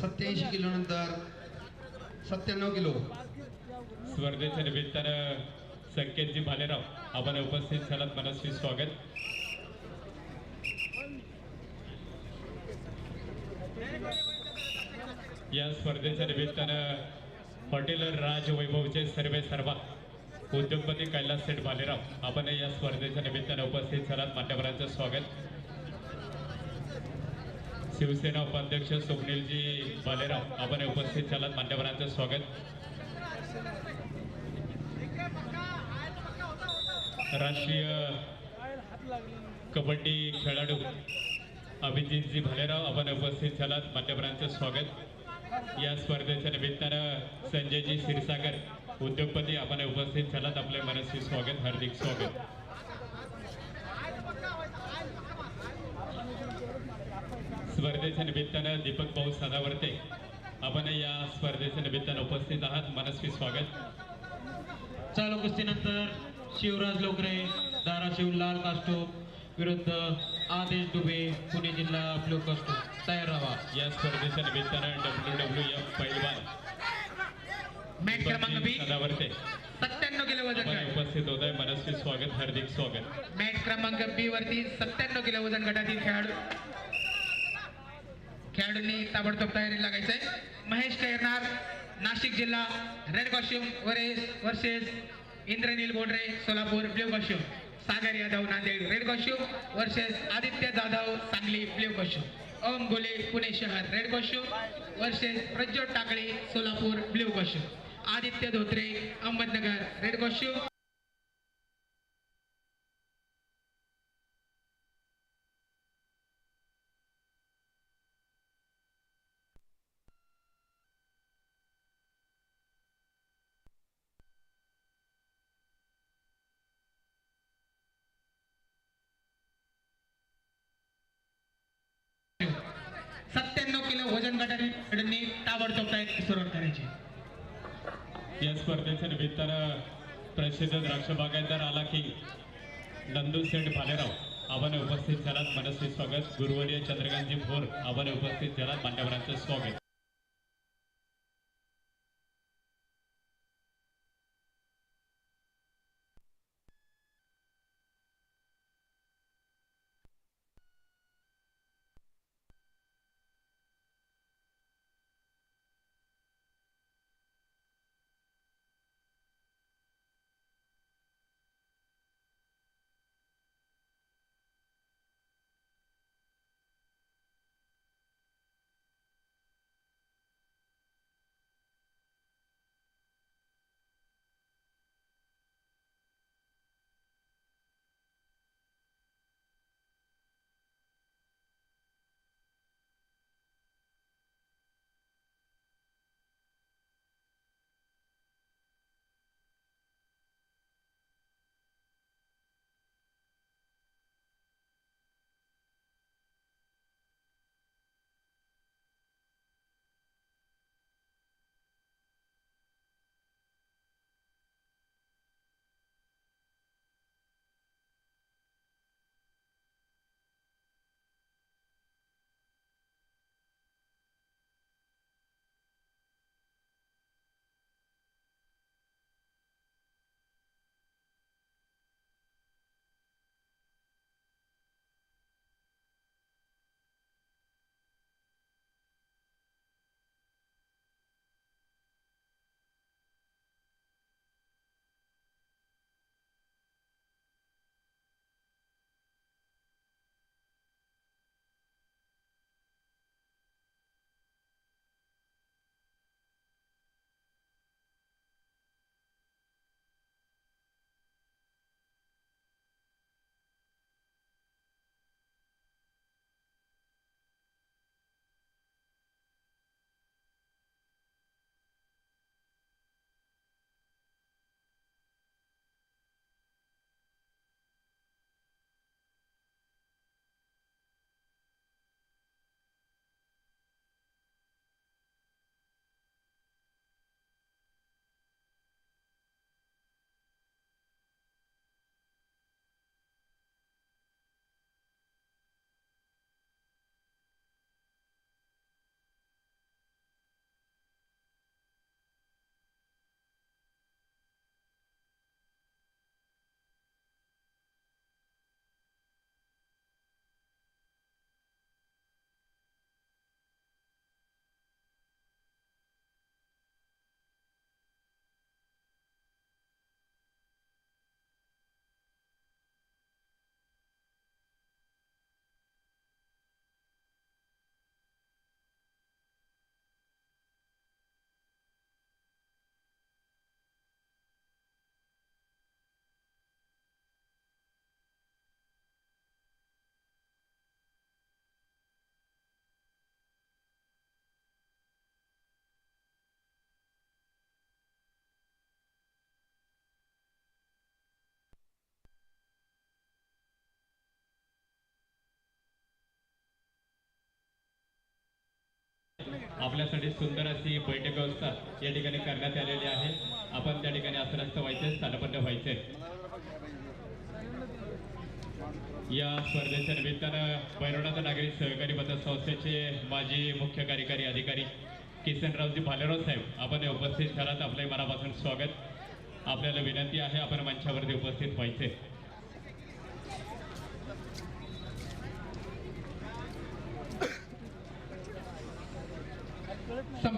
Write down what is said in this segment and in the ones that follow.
सत्याऐंशी किलो नंतर सत्त्याण्णव किलो. स्पर्धेच्या निमित्तानं संकेतजी भालेराव आपण उपस्थित झालात. मनस्वी स्वागत. या स्पर्धेच्या निमित्तानं हॉटेल राज वैभवचे सर्वे सर्वा उद्योगपती कैलास सेठ भालेराव आपण या स्पर्धेच्या निमित्तानं उपस्थित झालात. मान्यवरांचं स्वागत. शिवसेना उपाध्यक्ष स्वप्नीलजी बालेराव आपण उपस्थित झालात. मान्यवरांचं स्वागत. राष्ट्रीय कबड्डी खेळाडू अभिजितजी भालेराव आपण उपस्थित झालात. मान्यवरांचं स्वागत. या स्पर्धेच्या निमित्तानं संजयजी क्षीरसागर उद्योगपती आपण उपस्थित झालात. आपले मनस्वी स्वागत हार्दिक स्वागत. स्पर्धेच्या निमित्तानं दीपक भाऊ सदावर्ते आपण या स्पर्धेच्या निमित्तानं उपस्थित आहात. मनस्वी स्वागत. चालू कुस्तीनंतर शिवराज लोकरे धाराशिव लाल कास्टो विरुद्ध आदेश दुबे पुणे जिल्हा ब्लू कास्टो तयार राहा. या स्पर्धेच्या निमित्तानं डब्ल्यू डब्ल्यू एफ पैलवान मॅच क्रमांक बी सदावर्ते. सत्त्याण्णव किलो वजन उपस्थित होत आहे. मनस्वी स्वागत. हार्दिक स्वागत. मॅच क्रमांक बी वरती सत्त्याण्णव किलो वजन गटातील खेळाडू खेळाडूंनी ताबडतोब तयारी आहे महेश कैरनार नाशिक जिल्हा red costume versus versus Indranil Bodre Solapur blue costume Sagar Yadav Nanded red costume versus Aditya Jadhav Sangli blue costume Om Gole Pune शहर red costume versus Prajyot Takle Solapur blue costume Aditya Dhotre Ahmednagar red costume सत्त्याण्णव संघटनेकडनी ताबडतोब तयारी सुरुवात करायची. या स्पर्धेच्या निमित्तानं प्रसिद्ध द्राक्ष बागायतदार आला की नंदू सेठ भालेराव आपण उपस्थित झालात. मनस्वी स्वागत. गुरुवर्य चंद्रकांतजी भोर आपण उपस्थित झालात. मान्यवरांचं स्वागत. आपल्यासाठी सुंदर अशी बैठक व्यवस्था या ठिकाणी करण्यात आलेली आहे. आपण त्या ठिकाणी आसनस्थ व्हायचे स्थानबद्ध व्हायचे या स्पर्धेच्या निमित्तानं बैरवनाथ नागरिक सहकारी पतसंस्थेचे माजी मुख्य कार्यकारी अधिकारी किसनरावजी भालेराव साहेब आपण उपस्थित झालात आपल्या मनापासून स्वागत. आपल्याला विनंती आहे आपण मंचावरती उपस्थित व्हायचे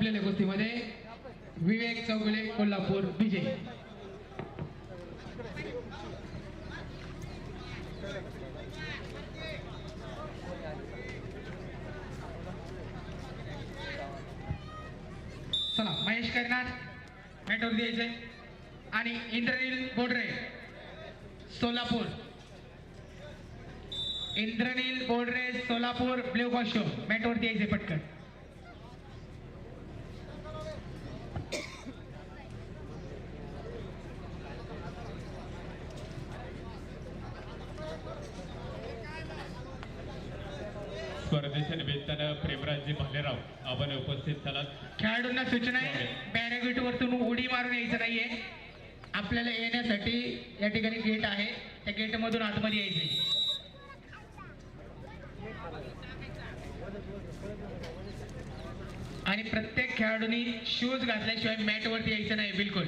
संपलेल्या गोष्टीमध्ये विवेक चौगुले कोल्हापूर विजय. चला महेश करणार मॅटवर द्यायचे आणि Indranil Bodre Solapur. Indranil Bodre Solapur blue costume. मॅटवर द्यायचे पटकन. स्पर्धेच्या निमित्तानं प्रेमराजजी भालेराव आपण उपस्थित झालात. खेळाडूंना सूचना आहे. बॅरेगेट वरतून उडी मारून यायचं नाहीये. आपल्याला येण्यासाठी या ठिकाणी गेट आहे. त्या गेट मधून आतमध्ये यायचंय. आणि प्रत्येक खेळाडूंनी शूज घातल्याशिवाय मॅट वरती यायचं नाही बिलकुल.